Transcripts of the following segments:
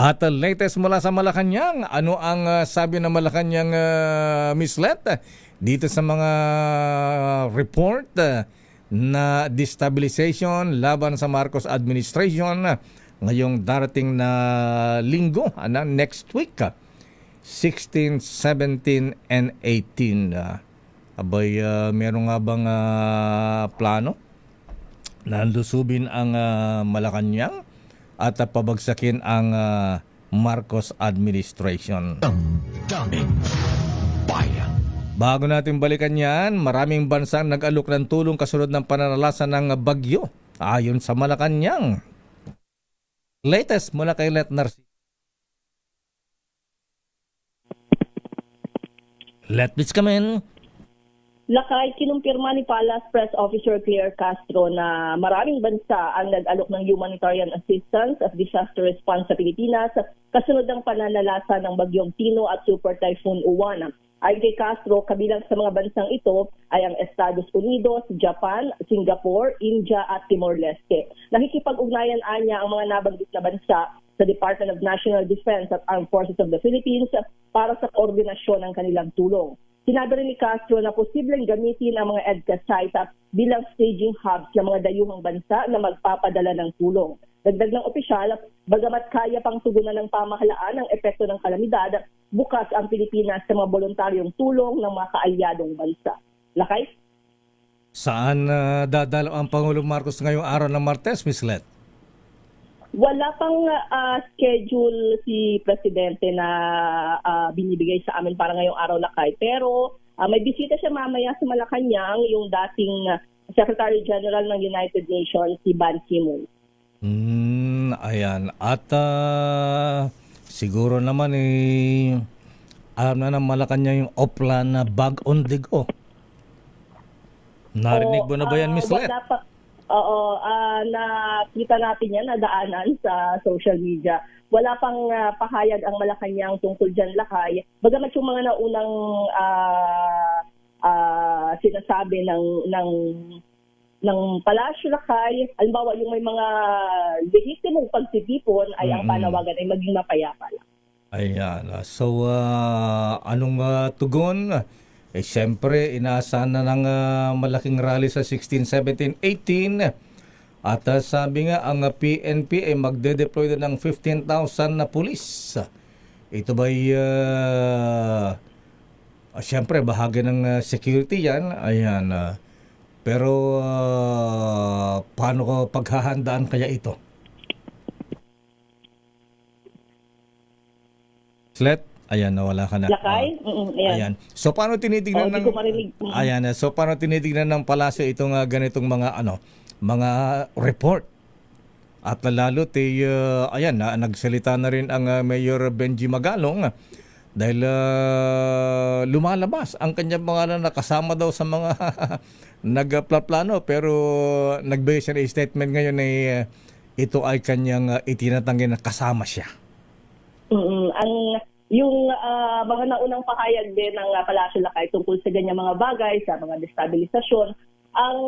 At latest mula sa Malacanang, ano ang uh, sabi ng Malacanang uh, Miss Let dito sa mga report uh, na destabilization laban sa Marcos administration uh, ngayong darating na linggo, ano, next week, uh, 16, 17, and 18. Uh, abay, uh, meron nga bang uh, plano na lusubin ang uh, Malacanang at uh, pabagsakin ang uh, Marcos administration. Damdamin bayan. Bago natin balikan yan, maraming bansa nag-alok ng tulong kasunod ng pananalasan ng bagyo ayon sa Malacanang. Latest mula kay Let Narcis. Let me come in. Lakay, kinumpirma ni Palace Press Officer Claire Castro na maraming bansa ang nag-alok ng humanitarian assistance at disaster response sa Pilipinas kasunod ng pananalasa ng bagyong Tino at Super Typhoon Uwan. Ayon kay Castro, kabilang sa mga bansang ito ay ang Estados Unidos, Japan, Singapore, India at Timor-Leste. Nakikipag-ugnayan anya ang mga nabanggit na bansa sa Department of National Defense at Armed Forces of the Philippines para sa koordinasyon ng kanilang tulong. Sinabi rin ni Castro na posibleng gamitin ang mga EDCA site bilang staging hubs ng mga dayuhang bansa na magpapadala ng tulong. Dagdag ng opisyal, bagamat kaya pang tugunan ng pamahalaan ang epekto ng kalamidad, bukas ang Pilipinas sa mga voluntaryong tulong ng mga kaalyadong bansa. Lakay? Saan uh, dadalo ang Pangulong Marcos ngayong araw ng Martes, Miss Let? Wala pang ah, schedule si Presidente na ah, binibigay sa amin para ngayong araw lakay. Pero ah, may bisita siya mamaya sa Malacanang, yung dating Secretary General ng United Nations, si Ban Ki-moon. Hmm, ayan. At ah, siguro naman eh, alam na ng Malacanang yung Opla na bag on the go. Narinig mo na ba yan, Ah, Miss Let? wala pa- Oo, ah, nakita natin yan, nadaanan sa social media. Wala pang ah, pahayag ang Malacanang tungkol dyan lakay. Bagamat yung mga naunang ah, ah, sinasabi ng ng ng palasyo lakay, halimbawa yung may mga lehitimong pagtitipon ay ang Mm-mm. panawagan ay maging mapayapa lang. Ayan. So, ah, anong ah, tugon? Eh, siyempre, inaasahan na ng ah, malaking rally sa 16, 17, 18. At ah, sabi nga, ang PNP ay magde-deploy na ng 15,000 na pulis. Ito ba'y, ah, ah, siyempre, bahagi ng ah, security yan. Ayan. ah. pero, ah, paano ko paghahandaan kaya ito? Slet? Ayan, nawala ka na. Lakay? Mm-mm, ayan. Ayan. So paano tinitingnan Oh, ng. Ayan, so paano tinitingnan ng palasyo itong ah, ganitong mga ano, mga report? At lalo ti ah, ayan na nagsalita na rin ang ah, Mayor Benji Magalong ah, dahil ah, lumalabas ang kanyang mga nakasama daw sa mga nagplaplano pero nagbigay siya ng statement ngayon na eh, ito ay kanyang ah, itinatanggi na kasama siya. Mm, ang yung ah, mga naunang pahayag din ng uh, Palasyo Lakay tungkol sa ganyan mga bagay, sa mga destabilisasyon, ang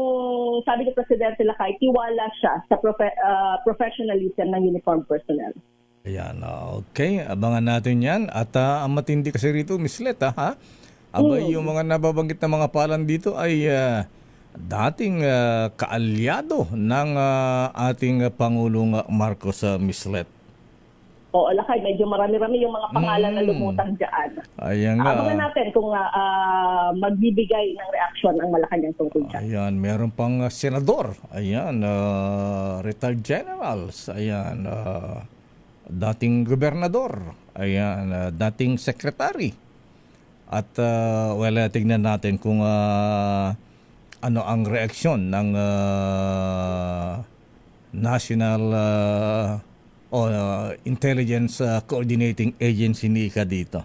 sabi ni Presidente Lakay, tiwala siya sa profe- ah, professionalism ng uniformed personnel. Ayan, ah, okay. Abangan natin yan. At ah, ang matindi kasi rito, Miss Let, ah, ha? Abay, yung mga nababanggit na mga palan dito ay ah, dating ah, kaalyado ng ah, ating ah, Pangulong ah, Marcos uh, Miss Let. O Lakay, medyo marami-rami yung mga pangalan na Mm. lumutang dyan. Ayan nga. Abangan natin kung ah, ah, magbibigay ng reaksyon ang Malacanang tungkol dyan. Ayan, meron pang ah, senador. Ayan, ah, retired generals. Ayan, ah, dating gobernador. Ayan, ah, dating secretary. At uh, well, ah, tingnan natin kung ah, ano ang reaksyon ng ah, National ah, o ah, Intelligence ah, Coordinating Agency NICA dito.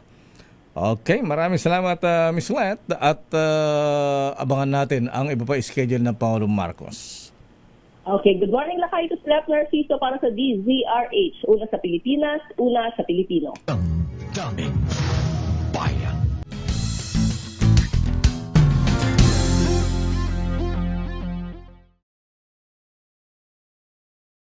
Okay, maraming salamat uh, Miss Let at ah, abangan natin ang iba pa schedule ng Pangulong Marcos. Okay, good morning Lakay to Slep Narciso para sa DZRH. Una sa Pilipinas, una sa Pilipino. Damdamin